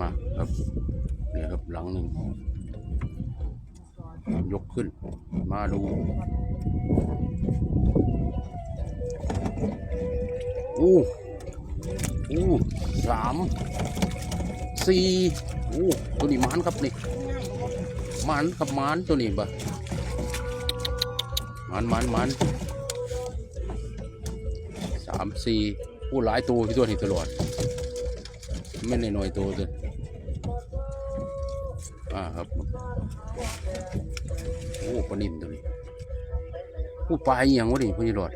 มาครับเนี่ยครับหลังหนึ่งยกขึ้น มาดูอู้อู้สามสี่อู้ตัวนี้มันครับนี่มันครับมันตัวนี้บ่มันมันมันสามสี่อู้หลายตัวที่ตัวนี้ตลอดไม่ในหน่อยตัว เลยอ่าครับโอ้ปลานิ่มตัวนี้โอ้ปลาอีหยังวะนี่พี่รอด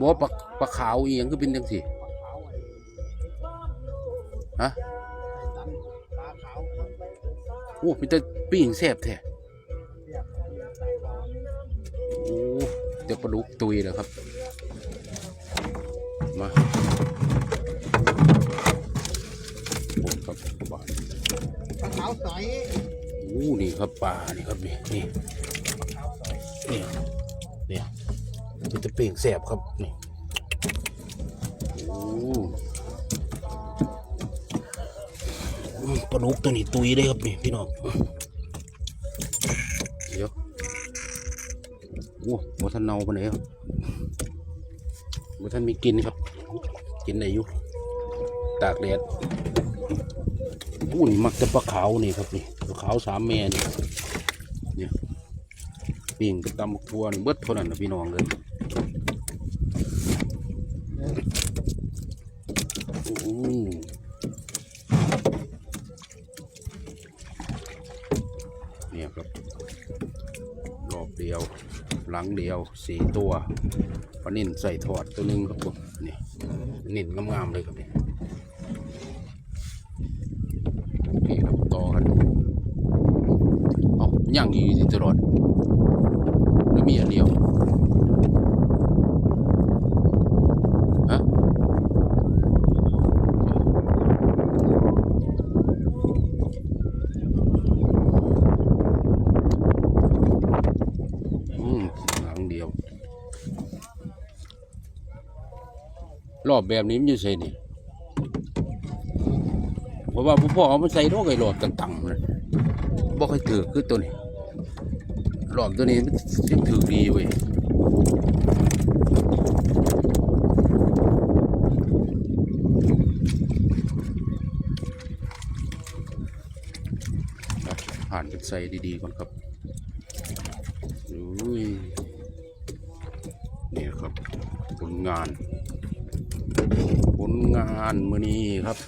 บอกปลาปลาขาวอีหยังก็เป็นจังสิฮะโอ้เป็นแต่ปิ้งแซ่บแท้โอ้เดี๋ยวปลาดุกตุยแล้วครับ มาโอ้ครับปลา ปลาขาว ใสโอ้นี่ครับปลานี่ครับนี่นี่นี่เนี่ยมันจะเปล่งแสบครับนี่โอ้ปลาดุกตัวนี้ตุยได้ครับนี่พี่น้องเดี๋ยวโอ้บัท่านเนาไปไหนครับบัท่านมีกินครับ กินได้อยู่ตากแดด อ้นี่มักจะปลาขาวนี่ครับนี่ปลาขาวสามแม่นี่เนี่ยปิ่งกับตำบักทั่วนี่เบิดเท่านั้นนะพี่น้องเลยเนี่ยครับรอบเดียว หลังเดียวสี่ตัวปลานิ่นใส่ถอดตัวหนึงครับผมนี่นิ่นงามๆเลยครับเนี่โอเคครับต่อกันเอา ย่างอยู่ที่ตลอดหรือมีอันเดียวฮะอืมหลังเดียว รอบแบบนี้มันอยู่ใส่นี่เพราะว่าพ่อเอามันใส่โรคไอ้หลอดต่างๆเลยบ่ค่อยถือคือตัวนี้ หลอดตัวนี้มันยังถือดีเว้ยอ่ผ่านเป็นใส่ดีๆก่อนครับอุ้ยนี่ครับผลงานผลงานมือนี้ครับ